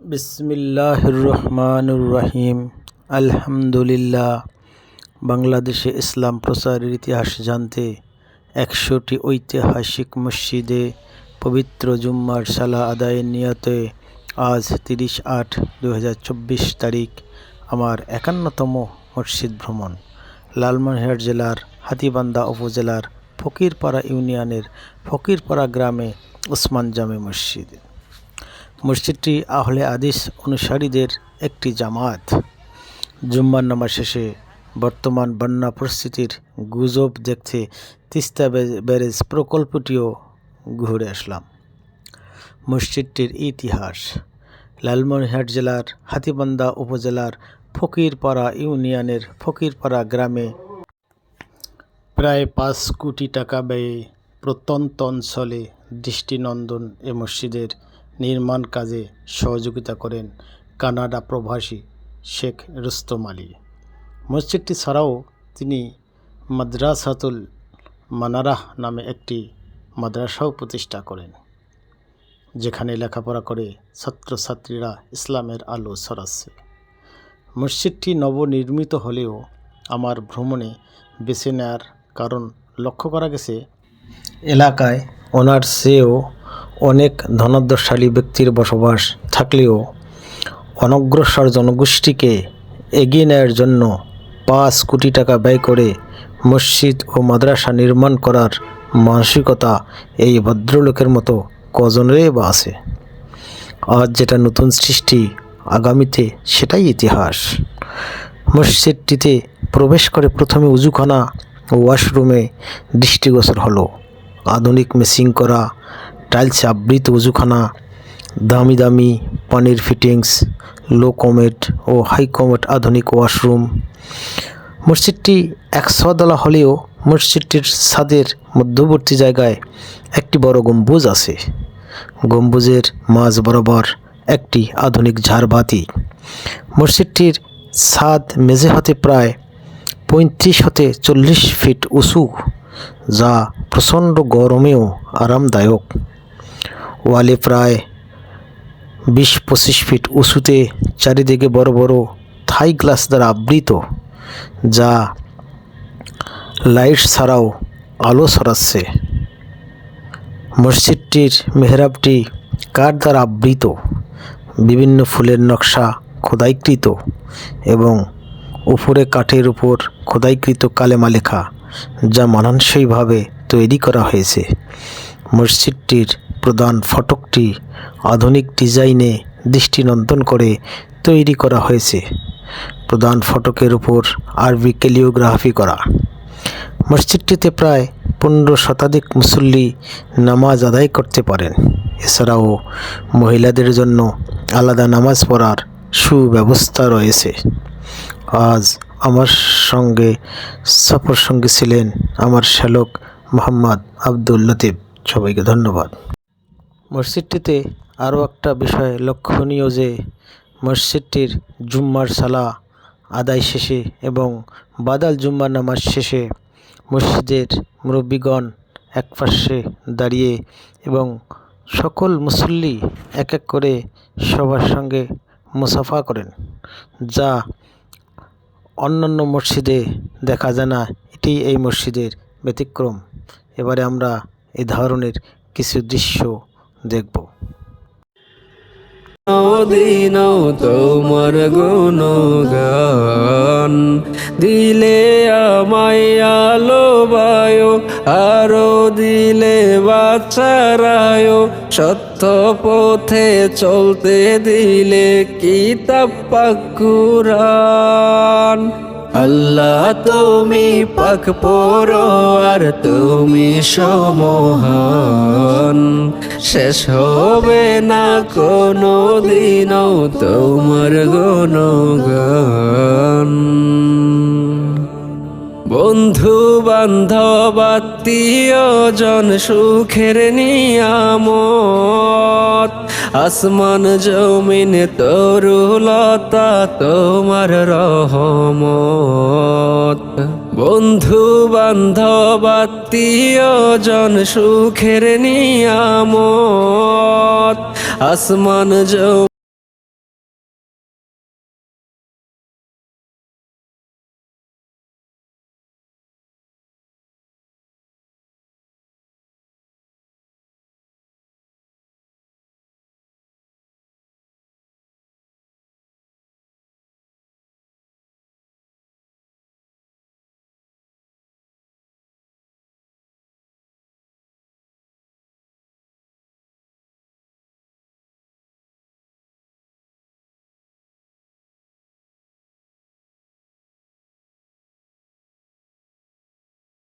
বিসমিল্লাহির রহমানুর রহিম আলহামদুলিল্লাহ। বাংলাদেশে ইসলাম প্রচারের ইতিহাস জানতে একশোটি ঐতিহাসিক মসজিদে পবিত্র জুম্মার সালা আদায়ের নিয়তে আজ তিরিশ আট দু তারিখ আমার একান্নতম মসজিদ ভ্রমণ। লালমনিরহাট জেলার হাতীবান্ধা উপজেলার ফকিরপাড়া ইউনিয়নের ফকিরপাড়া গ্রামে ওসমান জামে মসজিদ। মসজিদটি আহলে আদিস অনুসারীদের একটি জামাত। জুম্মার নামাজ শেষে বর্তমান বন্যা পরিস্থিতির গুজব দেখতে তিস্তা ব্যারেজ প্রকল্পটিও ঘুরে আসলাম। মসজিদটির ইতিহাস, লালমনিরহাট জেলার হাতীবান্ধা উপজেলার ফকিরপাড়া ইউনিয়নের ফকিরপাড়া গ্রামে প্রায় পাঁচ কোটি টাকা ব্যয়ে প্রত্যন্ত অঞ্চলে দৃষ্টিনন্দন এ মসজিদের নির্মাণ কাজে সহযোগিতা করেন কানাডা প্রবাসী শেখ রুস্তম আলী। মসজিদটি ছাড়াও তিনি মাদ্রাসাতুল মানারাহ নামে একটি মাদ্রাসাও প্রতিষ্ঠা করেন, যেখানে লেখাপড়া করে ছাত্রছাত্রীরা ইসলামের আলো ছড়াচ্ছে। মসজিদটি নবনির্মিত হলেও আমার ভ্রমণে বেছে নেওয়ার কারণ লক্ষ্য করা গেছে, এলাকায় ওনার চেয়েও অনেক ধনাঢ্যশালী ব্যক্তির বসবাস থাকলেও অনগ্রসর জনগোষ্ঠীকে এগিয়ে নেওয়ার জন্য পাঁচ কোটি টাকা ব্যয় করে মসজিদ ও মাদ্রাসা নির্মাণ করার মানসিকতা এই ভদ্রলোকের মতো কজনেরই বা আছে। আজ যেটা নতুন সৃষ্টি, আগামীতে সেটাই ইতিহাস। মসজিদটিতে প্রবেশ করে প্রথমে উজুখানা ও ওয়াশরুমে দৃষ্টিগোচর হলো। আধুনিক মেসিং করা টাইলস আবৃত উজুখানা, দামি দামি পানির ফিটিংস লো কমেট ও হাই কমেট আধুনিক ওয়াশরুম মসজিদটি একশোতলা হলেও মসজিদটির ছাদের মধ্যবর্তী জায়গায় একটি বড় গম্বুজ আছে। গম্বুজের মাঝ বরাবর একটি আধুনিক ঝাড়বাতি। মসজিদটির ছাদ মেঝে হতে প্রায় পঁয়ত্রিশ হতে চল্লিশ ফিট উঁচু, যা প্রচণ্ড গরমেও আরামদায়ক। ওয়ালে প্রায় বিশ পঁচিশ ফিট উঁচুতে চারিদিকে বড় বড় থাই গ্লাস দ্বারা আবৃত, যা লাইট ছাড়াও আলো ছড়াচ্ছে। মসজিদটির মেহরাবটি কাঠ দ্বারা আবৃত, বিভিন্ন ফুলের নকশা খোদাইকৃত এবং উপরে কাঠের উপর খোদাইকৃত কালেমা লেখা, যা মানানসইভাবে তৈরি করা হয়েছে। মসজিদটির প্রধান ফটকটি আধুনিক ডিজাইনে দৃষ্টিনন্দন করে তৈরি করা হয়েছে। প্রধান ফটকের উপর আরবি ক্যালিওগ্রাফি করা। মসজিদটিতে প্রায় পনেরো শতাধিক মুসল্লি নামাজ আদায় করতে পারেন। এছাড়াও মহিলাদের জন্য আলাদা নামাজ পড়ার সুব্যবস্থা রয়েছে। আজ আমার সঙ্গে সফর সঙ্গী ছিলেন আমার শ্যালক মোহাম্মদ আব্দুল লতিফ। সবাইকে ধন্যবাদ। মসজিদটিতে আরও একটা বিষয় লক্ষণীয় যে মসজিদটির জুম্মার সালা আদায় শেষে এবং বাদাল জুম্মার নামাজ শেষে মসজিদের মুরব্বীগণ এক পাশে দাঁড়িয়ে এবং সকল মুসল্লি এক এক করে সবার সঙ্গে মুসাফা করেন, যা অন্যান্য মসজিদে দেখা যায় না। এটি এই মসজিদের ব্যতিক্রম। এবারে আমরা এ ধরনের কিছু দৃশ্য দেখব। দিন তোমার গুণগান, দিলে আমায় আলো বায়ো, আরও দিলে বাচ্চারায় সত্য পথে চলতে দিলে কিতাব পাকুরান আল্লাহ, তুমি পাক আর তুমি সমহান। শেষ হবে না কোনো দিনও তোমার গুণগান। বন্ধু বান্ধব আত্মীয় জন সুখের নিয়ামত। আসমান জমিন তরুলতা তোমার রহমত। বন্ধু বান্ধব জন সুখের নিয়ামত। আসমান জমিন